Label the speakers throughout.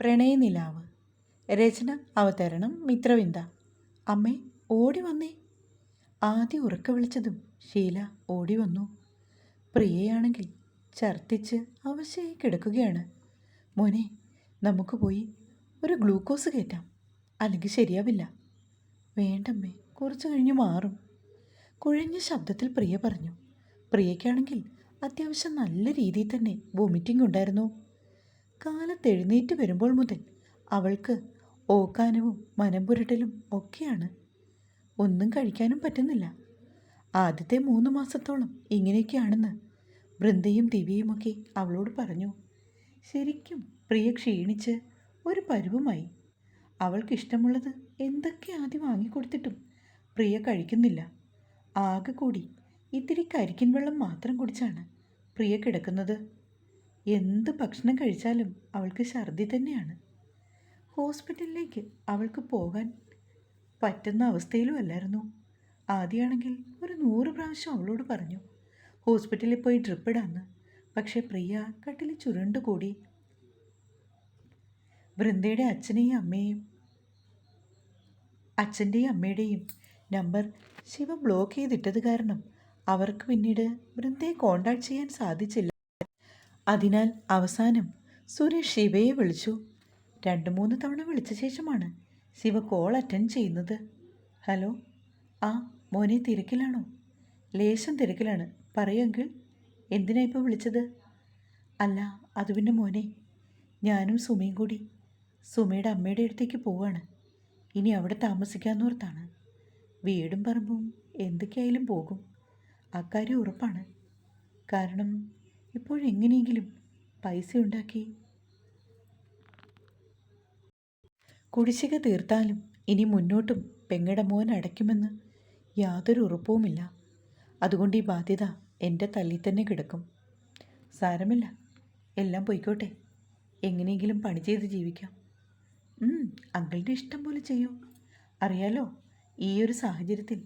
Speaker 1: പ്രണയനിലാവ്. രചന അവതരണം മിത്രവിന്ദ. അമ്മേ ഓടി വന്നേ. ആദ്യം ഉറക്ക വിളിച്ചതും ഷീല ഓടി വന്നു. പ്രിയയാണെങ്കിൽ ഛർദ്ദിച്ച് അവശയായി കിടക്കുകയാണ്. മോനെ നമുക്ക് പോയി ഒരു ഗ്ലൂക്കോസ് കയറ്റാം. അല്ലെങ്കിൽ ശരിയാവില്ല. വേണ്ടമ്മേ കുറച്ച് കഴിഞ്ഞ് മാറും. കുഴഞ്ഞ ശബ്ദത്തിൽ പ്രിയ പറഞ്ഞു. പ്രിയയ്ക്കാണെങ്കിൽ അത്യാവശ്യം നല്ല രീതിയിൽ തന്നെ വോമിറ്റിംഗ് ഉണ്ടായിരുന്നു. കാലത്ത് എഴുന്നേറ്റ് വരുമ്പോൾ മുതൽ അവൾക്ക് ഓക്കാനവും മനംപുരട്ടലും ഒക്കെയാണ്. ഒന്നും കഴിക്കാനും പറ്റുന്നില്ല. ആദ്യത്തെ മൂന്ന് മാസത്തോളം ഇങ്ങനെയൊക്കെയാണെന്ന് ബൃന്ദയും ദിവ്യയുമൊക്കെ അവളോട് പറഞ്ഞു. ശരിക്കും പ്രിയ ക്ഷീണിച്ച് ഒരു പരുവമായി. അവൾക്കിഷ്ടമുള്ളത് എന്തൊക്കെ ആദ്യം വാങ്ങിക്കൊടുത്തിട്ടും പ്രിയ കഴിക്കുന്നില്ല. ആകെ കൂടി ഇത്തിരി കരിക്കിൻ വെള്ളം മാത്രം കുടിച്ചാണ് പ്രിയ കിടക്കുന്നത്. എന്ത് ഭക്ഷണം കഴിച്ചാലും അവൾക്ക് ഛർദി തന്നെയാണ്. ഹോസ്പിറ്റലിലേക്ക് അവൾക്ക് പോകാൻ പറ്റുന്ന അവസ്ഥയിലും അല്ലായിരുന്നു. ആദ്യമാണെങ്കിൽ ഒരു നൂറ് പ്രാവശ്യം അവളോട് പറഞ്ഞു ഹോസ്പിറ്റലിൽ പോയി ഡ്രിപ്പ് ഇടാന്ന്. പക്ഷേ പ്രിയ കട്ടിൽ ചുരുണ്ടുകൂടി വൃന്ദയുടെ അച്ഛനെയും അമ്മയെയും അച്ഛന്റെയും അമ്മയുടെയും നമ്പർ ശിവ ബ്ലോക്ക് ചെയ്തിട്ടത് കാരണം അവർക്ക് പിന്നീട് വൃന്ദയെ കോണ്ടാക്ട് ചെയ്യാൻ സാധിച്ചില്ല. അതിനാൽ അവസാനം സുരേഷ് ശിവയെ വിളിച്ചു. രണ്ട് മൂന്ന് തവണ വിളിച്ച ശേഷമാണ് ശിവ കോൾ അറ്റൻഡ് ചെയ്യുന്നത്. ഹലോ? ആ മോനെ തിരക്കിലാണോ? ലേശം തിരക്കിലാണ്. പറയുമെങ്കിൽ എന്തിനാ ഇപ്പോൾ വിളിച്ചത്? അല്ല അത് പിന്നെ മോനെ. ഞാനും സുമയും കൂടി സുമയുടെ അമ്മയുടെ അടുത്തേക്ക് പോവാണ്. ഇനി അവിടെ താമസിക്കാമെന്നോർത്താണ് വീടും പറമ്പും എന്തൊക്കെയായാലും പോകും. അക്കാര്യം ഉറപ്പാണ്. കാരണം ഇപ്പോഴെങ്ങനെയെങ്കിലും പൈസ ഉണ്ടാക്കി കുടിശ്ശിക തീർത്താലും ഇനി മുന്നോട്ടും പെങ്ങടെ മോൻ അടയ്ക്കുമെന്ന് യാതൊരു ഉറപ്പുമില്ല അതുകൊണ്ട് ഈ ബാധ്യത എന്റെ തല്ലിൽ തന്നെ കിടക്കും. സാരമില്ല. എല്ലാം പോയിക്കോട്ടെ. എങ്ങനെയെങ്കിലും പണി ചെയ്ത് ജീവിക്കാം. അങ്കിളുടെ ഇഷ്ടം പോലെ ചെയ്യൂ. അറിയാലോ ഈ ഒരു സാഹചര്യത്തിൽ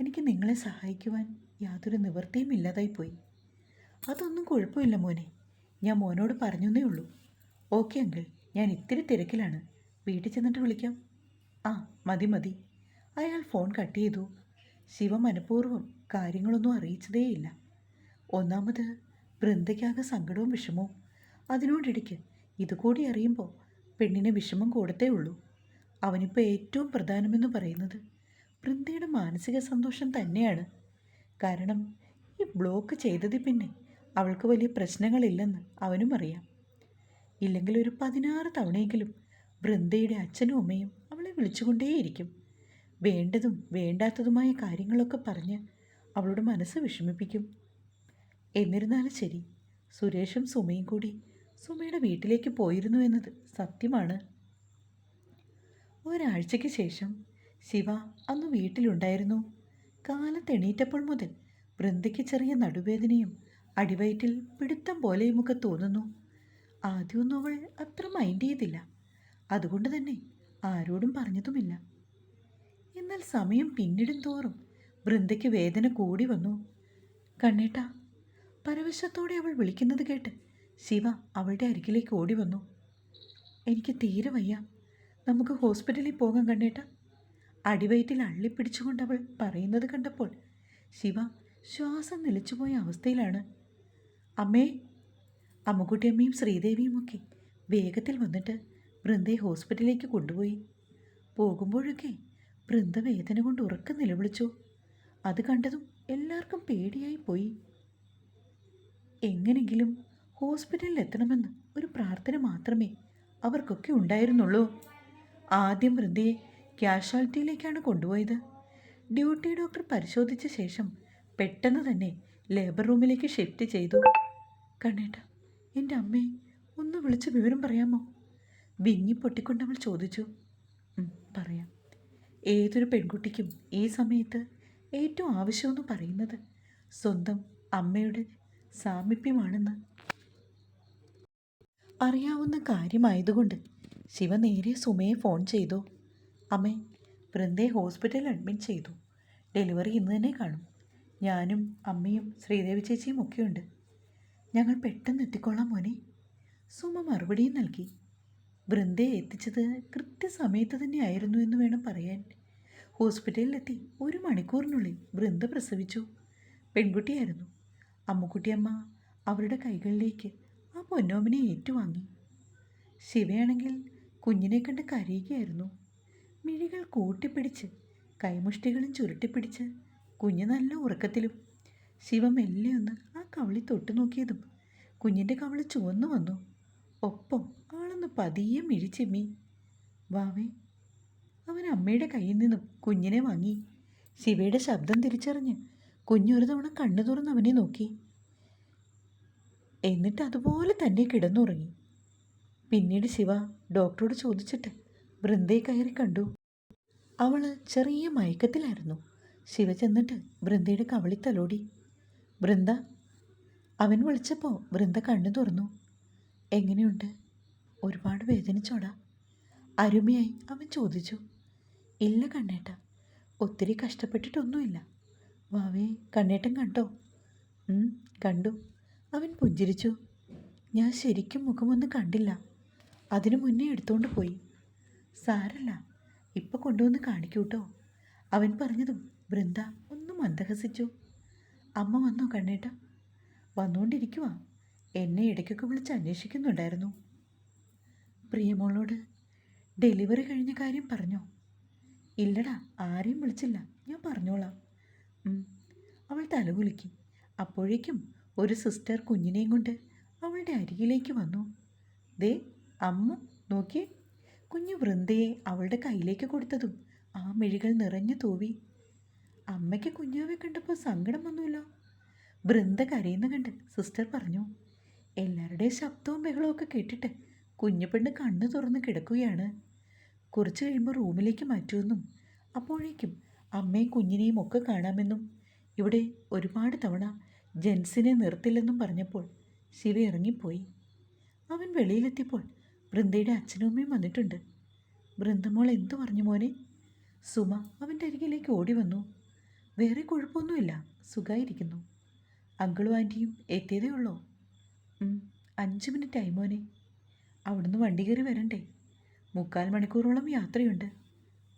Speaker 1: എനിക്ക് നിങ്ങളെ സഹായിക്കുവാൻ യാതൊരു നിവൃത്തിയും ഇല്ലാതായി പോയി അതൊന്നും കുഴപ്പമില്ല മോനെ. ഞാൻ മോനോട് പറഞ്ഞേ ഉള്ളൂ. ഓക്കെ അങ്കിൾ ഞാൻ ഇത്തിരി തിരക്കിലാണ്. വീട്ടിൽ ചെന്നിട്ട് വിളിക്കാം. ആ മതി മതി. അയാൾ ഫോൺ കട്ട് ചെയ്തു. ശിവ മനഃപൂർവം കാര്യങ്ങളൊന്നും അറിയിച്ചതേയില്ല. ഒന്നാമത് വൃന്ദയ്ക്കാകെ സങ്കടവും വിഷമവും. അതിനോടിടയ്ക്ക് ഇതുകൂടി അറിയുമ്പോൾ പെണ്ണിന് വിഷമം കൂടത്തേ ഉള്ളൂ. അവനിപ്പോൾ ഏറ്റവും പ്രധാനമെന്ന് പറയുന്നത് വൃന്ദയുടെ മാനസിക സന്തോഷം തന്നെയാണ്. കാരണം ഈ ബ്ലോക്ക് ചെയ്തതിൽ പിന്നെ അവൾക്ക് വലിയ പ്രശ്നങ്ങളില്ലെന്ന് അവനും അറിയാം. ഇല്ലെങ്കിൽ ഒരു പതിനാറ് തവണയെങ്കിലും വൃന്ദയുടെ അച്ഛനും അമ്മയും അവളെ വിളിച്ചുകൊണ്ടേയിരിക്കും. വേണ്ടതും വേണ്ടാത്തതുമായ കാര്യങ്ങളൊക്കെ പറഞ്ഞ് അവളുടെ മനസ്സ് വിഷമിപ്പിക്കും. എന്നിരുന്നാലും ശരി സുരേഷും സുമയും കൂടി സുമയുടെ വീട്ടിലേക്ക് പോയിരുന്നു എന്നത് സത്യമാണ്. ഒരാഴ്ചയ്ക്ക് ശേഷം ശിവ അന്ന് വീട്ടിലുണ്ടായിരുന്നു. കാലത്തെണീറ്റപ്പോൾ മുതൽ വൃന്ദയ്ക്ക് ചെറിയ നടുവേദനയും അടിവയറ്റിൽ പിടുത്തം പോലെയുമൊക്കെ തോന്നുന്നു. ആദ്യമൊന്നും അവൾ അത്ര മൈൻഡ് ചെയ്തില്ല. അതുകൊണ്ട് തന്നെ ആരോടും പറഞ്ഞതുമില്ല. എന്നാൽ സമയം പിന്നിടും തോറും വൃന്ദയ്ക്ക് വേദന കൂടി വന്നു. കണ്ണേട്ട പരവശത്തോടെ അവൾ വിളിക്കുന്നത് കേട്ട് ശിവ അവളുടെ അരികിലേക്ക് ഓടി വന്നു. എനിക്ക് തീരെ വയ്യ. നമുക്ക് ഹോസ്പിറ്റലിൽ പോകാൻ കണ്ണേട്ട. അടിവയറ്റിൽ അള്ളിപ്പിടിച്ചുകൊണ്ട് അവൾ പറയുന്നത് കണ്ടപ്പോൾ ശിവ ശ്വാസം നിലച്ചുപോയ അവസ്ഥയിലാണ്. അമ്മേ അമ്മുക്കുട്ടിയമ്മയും ശ്രീദേവിയും ഒക്കെ വേഗത്തിൽ വന്നിട്ട് വൃന്ദയെ ഹോസ്പിറ്റലിലേക്ക് കൊണ്ടുപോയി. പോകുമ്പോഴൊക്കെ വൃന്ദ വേദന കൊണ്ട് ഉറക്കം നിലവിളിച്ചു. അത് കണ്ടതും എല്ലാവർക്കും പേടിയായി പോയി. എങ്ങനെങ്കിലും ഹോസ്പിറ്റലിൽ എത്തണമെന്ന് ഒരു പ്രാർത്ഥന മാത്രമേ അവർക്കൊക്കെ ഉണ്ടായിരുന്നുള്ളൂ. ആദ്യം വൃന്ദയെ ക്യാഷ്വാലിറ്റിയിലേക്കാണ് കൊണ്ടുപോയത്. ഡ്യൂട്ടി ഡോക്ടർ പരിശോധിച്ച ശേഷം പെട്ടെന്ന് തന്നെ ലേബർ റൂമിലേക്ക് ഷിഫ്റ്റ് ചെയ്തു. കണ്ണേട്ട എന്റെ അമ്മേ ഒന്ന് വിളിച്ച് വിവരം പറയാമോ? വിങ്ങി പൊട്ടിക്കൊണ്ടവൾ ചോദിച്ചു. "ഉം, പറയാം. ഏതൊരു പെൺകുട്ടിക്കും ഈ സമയത്ത് ഏറ്റവും ആവശ്യമെന്ന് പറയുന്നത് സ്വന്തം അമ്മയുടെ സാമീപ്യമാണെന്ന്. അറിയാവുന്ന കാര്യമായതുകൊണ്ട് ശിവ നേരെ സുമയെ ഫോൺ ചെയ്തു. അമ്മേ വൃന്ദയെ ഹോസ്പിറ്റലിൽ അഡ്മിറ്റ് ചെയ്തു. ഡെലിവറി ഇന്ന് തന്നെ കാണും. ഞാനും അമ്മയും ശ്രീദേവി ചേച്ചിയും ഒക്കെയുണ്ട്. ഞങ്ങൾ പെട്ടെന്ന് എത്തിക്കൊള്ളാം മോനെ. സുമ മറുപടിയും നൽകി. വൃന്ദയെ എത്തിച്ചത് കൃത്യസമയത്ത് തന്നെയായിരുന്നു എന്ന് വേണം പറയാൻ. ഹോസ്പിറ്റലിലെത്തി ഒരു മണിക്കൂറിനുള്ളിൽ വൃന്ദ പ്രസവിച്ചു. പെൺകുട്ടിയായിരുന്നു. അമ്മുക്കുട്ടിയമ്മ അവരുടെ കൈകളിലേക്ക് ആ പൊന്നോമിനെ ഏറ്റുവാങ്ങി. ശിവയാണെങ്കിൽ കുഞ്ഞിനെ കണ്ട് കരയുകയായിരുന്നു. മിഴികൾ കൂട്ടിപ്പിടിച്ച് കൈമുഷ്ടികളും ചുരുട്ടിപ്പിടിച്ച് കുഞ്ഞ് നല്ല ഉറക്കത്തിലും. ശിവ മെല്ലെ ഒന്ന് ആ കവളി തൊട്ടു നോക്കിയതും കുഞ്ഞിന്റെ കവൾ ചുവന്നു വന്നു. ഒപ്പം ആളൊന്ന് പതിയെ മിഴിച്ചെമ്മി വാവേ. അവൻ അമ്മയുടെ കയ്യിൽ നിന്നും കുഞ്ഞിനെ വാങ്ങി. ശിവയുടെ ശബ്ദം തിരിച്ചറിഞ്ഞ് കുഞ്ഞൊരു തവണ കണ്ണു തുറന്ന് അവനെ നോക്കി. എന്നിട്ട് അതുപോലെ തന്നെ കിടന്നുറങ്ങി. പിന്നീട് ശിവ ഡോക്ടറോട് ചോദിച്ചിട്ട് വൃന്ദയെ കയറി കണ്ടു. അവൾ ചെറിയ മയക്കത്തിലായിരുന്നു. ശിവ ചെന്നിട്ട് വൃന്ദയുടെ കവളി തലോടി. വൃന്ദ അവൻ വിളിച്ചപ്പോൾ വൃന്ദ കണ്ണു തുറന്നു. എങ്ങനെയുണ്ട്? ഒരുപാട് വേദനിച്ചോടാ. അരുമയായി അവൻ ചോദിച്ചു. ഇല്ല കണ്ണേട്ട ഒത്തിരി കഷ്ടപ്പെട്ടിട്ടൊന്നുമില്ല. വാവേ കണ്ണേട്ടൻ കണ്ടോ? "ഉം, കണ്ടു. അവൻ പുഞ്ചിരിച്ചു. ഞാൻ ശരിക്കും മുഖമൊന്നും കണ്ടില്ല. അതിനു മുന്നേ എടുത്തുകൊണ്ട് പോയി. സാരല്ല ഇപ്പം കൊണ്ടുവന്ന് കാണിക്കൂട്ടോ. അവൻ പറഞ്ഞതും വൃന്ദ ഒന്നും മന്ദഹസിച്ചു. അമ്മ വന്നോ കണ്ണേട്ട? വന്നുകൊണ്ടിരിക്കുക എന്നെ ഇടയ്ക്കൊക്കെ വിളിച്ച് അന്വേഷിക്കുന്നുണ്ടായിരുന്നു. പ്രിയമോളോട് ഡെലിവറി കഴിഞ്ഞ കാര്യം പറഞ്ഞോ? ഇല്ലടാ ആരെയും വിളിച്ചില്ല. ഞാൻ പറഞ്ഞോളാം. അവൾ തലകുലുക്കി. അപ്പോഴേക്കും ഒരു സിസ്റ്റർ കുഞ്ഞിനെയും കൊണ്ട് അവളുടെ അരികിലേക്ക് വന്നു. ദേ അമ്മ നോക്കിയേ. കുഞ്ഞു വൃന്ദയെ അവളുടെ കയ്യിലേക്ക് കൊടുത്തതും ആ മിഴികൾ നിറഞ്ഞു തൂവി. അമ്മയ്ക്ക് കുഞ്ഞാവെ കണ്ടപ്പോൾ സങ്കടം വന്നുല്ലോ. ബൃന്ദ കരയുന്ന കണ്ട് സിസ്റ്റർ പറഞ്ഞു എല്ലാവരുടെയും ശബ്ദവും ബഹളവും ഒക്കെ കേട്ടിട്ട് കുഞ്ഞു പെണ്ണ് കണ്ണു തുറന്ന് കിടക്കുകയാണ്. കുറച്ച് കഴിയുമ്പോൾ റൂമിലേക്ക് മാറ്റുമെന്നും അപ്പോഴേക്കും അമ്മയും കുഞ്ഞിനെയും ഒക്കെ കാണാമെന്നും ഇവിടെ ഒരുപാട് തവണ ജെൻസിനെ നിർത്തില്ലെന്നും പറഞ്ഞപ്പോൾ ശിവ ഇറങ്ങിപ്പോയി. അവൻ വെളിയിലെത്തിയപ്പോൾ വൃന്ദയുടെ അച്ഛനും അമ്മയും വന്നിട്ടുണ്ട്. വൃന്ദമോൾ എന്തു പറഞ്ഞു മോനെ? സുമ അവന്റെ അരികിലേക്ക് ഓടി വന്നു. വേറെ കുഴപ്പമൊന്നുമില്ല. സുഖമായിരിക്കുന്നു അങ്കിളും ആന്റിയും എത്തിയതേ ഉള്ളോ. അഞ്ച് മിനിറ്റ് ആയി മോനെ. അവിടുന്ന് വണ്ടി കയറി വരണ്ടേ? മുക്കാൽ മണിക്കൂറോളം യാത്രയുണ്ട്.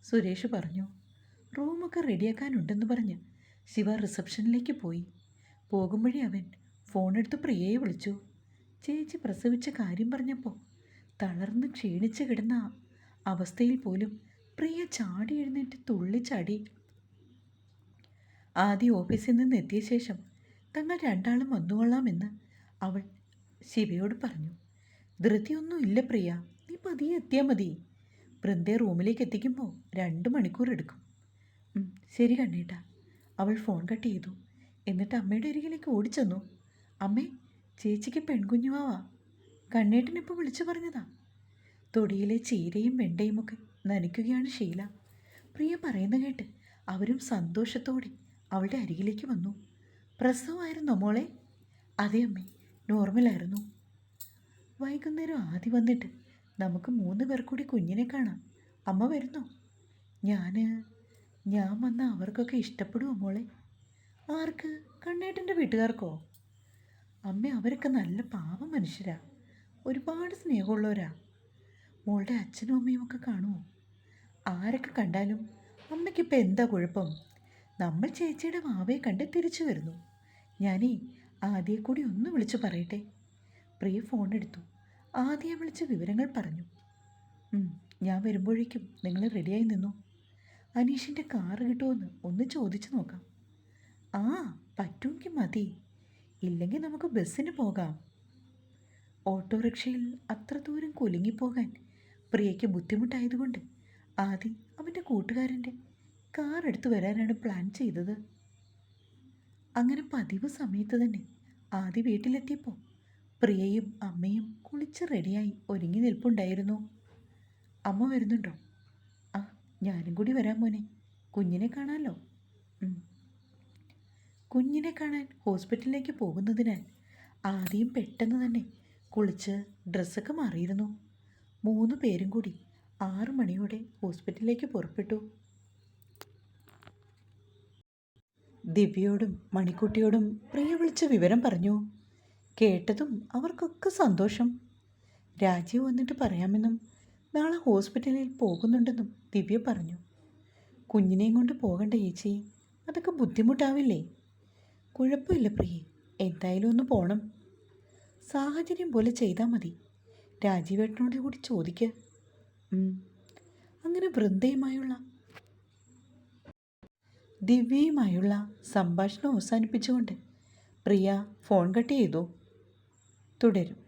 Speaker 1: സുരേഷ് പറഞ്ഞു. റൂമൊക്കെ റെഡിയാക്കാനുണ്ടെന്ന് പറഞ്ഞ് ശിവ റിസപ്ഷനിലേക്ക് പോയി. പോകുമ്പോഴേ അവൻ ഫോണെടുത്ത് പ്രിയയെ വിളിച്ചു. ചേച്ചി പ്രസവിച്ച കാര്യം പറഞ്ഞപ്പോൾ തളർന്ന് ക്ഷീണിച്ച് കിടന്ന അവസ്ഥയിൽ പോലും പ്രിയ ചാടി എഴുന്നേറ്റ് തുള്ളിച്ചാടി ആദ്യ ഓഫീസിൽ നിന്ന് എത്തിയ ശേഷം തങ്ങൾ രണ്ടാളും വന്നുകൊള്ളാമെന്ന് അവൾ ശിവയോട് പറഞ്ഞു. ധൃതിയൊന്നും ഇല്ല പ്രിയ നീ പതിയെ എത്തിയാൽ മതി. വൃന്ദയെ റൂമിലേക്ക് എത്തിക്കുമ്പോൾ രണ്ട് മണിക്കൂർ എടുക്കും. ശരി കണ്ണേട്ട. അവൾ ഫോൺ കട്ട് ചെയ്തു. എന്നിട്ട് അമ്മയുടെ അരികിലേക്ക് ഓടിച്ചെന്നു. അമ്മേ ചേച്ചിക്ക് പെൺകുഞ്ഞുവാവാ കണ്ണേട്ടനിപ്പോൾ വിളിച്ചു പറഞ്ഞതാ. തൊടിയിലെ ചീരയും വെണ്ടയും ഒക്കെ നനയ്ക്കുകയാണ് ഷീല പ്രിയ പറയുന്ന കേട്ട് അവരും സന്തോഷത്തോടെ അവളുടെ അരികിലേക്ക് വന്നു. പ്രസവമായിരുന്നോ മോളെ? അതെ അമ്മേ നോർമലായിരുന്നു. വൈകുന്നേരം ആദ്യം വന്നിട്ട് നമുക്ക് മൂന്ന് പേർ കൂടി കുഞ്ഞിനെ കാണാം. അമ്മ വരുന്നോ? ഞാൻ ഞാൻ വന്ന അവർക്കൊക്കെ ഇഷ്ടപ്പെടുമോ മോളെ? ആർക്ക്? കണ്ണേട്ടന്റെ വീട്ടുകാർക്കോ? അമ്മ അവരൊക്കെ നല്ല പാവ മനുഷ്യരാ. ഒരുപാട് സ്നേഹമുള്ളവരാ. മോളുടെ അച്ഛനും അമ്മയും ഒക്കെ കാണുമോ? ആരൊക്കെ കണ്ടാലും അമ്മയ്ക്കിപ്പോൾ എന്താ കുഴപ്പം? നമ്മൾ ചേച്ചിയുടെ മാവയെ കണ്ട് തിരിച്ചു വരുന്നു. ഞാനേ ആദ്യയെ കൂടി ഒന്ന് വിളിച്ചു പറയട്ടെ? പ്രിയ ഫോൺ എടുത്തു. ആദ്യയെ വിളിച്ച് വിവരങ്ങൾ പറഞ്ഞു. ഞാൻ വരുമ്പോഴേക്കും നിങ്ങൾ റെഡിയായി നിന്നു? അനീഷിന്റെ കാറ് കിട്ടുമെന്ന് ഒന്ന് ചോദിച്ചു നോക്കാം. ആ പറ്റുമെങ്കിൽ മതി. ഇല്ലെങ്കിൽ നമുക്ക് ബസ്സിന് പോകാം. ഓട്ടോറിക്ഷയിൽ അത്ര ദൂരം കുലുങ്ങിപ്പോകാൻ പ്രിയയ്ക്ക് ബുദ്ധിമുട്ടായതുകൊണ്ട് ആദ്യം അവന്റെ കൂട്ടുകാരന്റെ കാർ എടുത്തു വരാനാണ് പ്ലാൻ ചെയ്തത്. അങ്ങനെ പതിവ് സമയത്ത് തന്നെ ആദി വീട്ടിലെത്തിയപ്പോൾ പ്രിയയും അമ്മയും കുളിച്ച് റെഡിയായി ഒരുങ്ങി നിൽപ്പുണ്ടായിരുന്നു. അമ്മ വരുന്നുണ്ടോ? ആ ഞാനും കൂടി വരാം മോനെ. കുഞ്ഞിനെ കാണാമല്ലോ കുഞ്ഞിനെ കാണാൻ ഹോസ്പിറ്റലിലേക്ക് പോകുന്നതിനാൽ ആദ്യം പെട്ടെന്ന് തന്നെ കുളിച്ച് ഡ്രസ്സൊക്കെ മാറിയിരുന്നു. മൂന്ന് പേരും കൂടി ആറു മണിയോടെ ഹോസ്പിറ്റലിലേക്ക് പുറപ്പെട്ടു. ദിവ്യയോടും മണിക്കുട്ടിയോടും പ്രിയ വിളിച്ച വിവരം പറഞ്ഞു. കേട്ടതും അവർക്കൊക്കെ സന്തോഷം. രാജീവ് വന്നിട്ട് പറയാമെന്നും നാളെ ഹോസ്പിറ്റലിൽ പോകുന്നുണ്ടെന്നും ദിവ്യ പറഞ്ഞു. കുഞ്ഞിനെയും കൊണ്ട് പോകണ്ട ചേച്ചി അതൊക്കെ ബുദ്ധിമുട്ടാവില്ലേ? കുഴപ്പമില്ല പ്രിയെ എന്തായാലും ഒന്ന് പോണം. സാഹചര്യം പോലെ ചെയ്താൽ മതി. രാജീവേട്ടനോട് കൂടി ചോദിക്കുക അങ്ങനെ വൃന്ദയുമായുള്ള ദിവ്യയുമായുള്ള സംഭാഷണം അവസാനിപ്പിച്ചുകൊണ്ട് പ്രിയ ഫോൺ കട്ട് ചെയ്തു. തുടരും.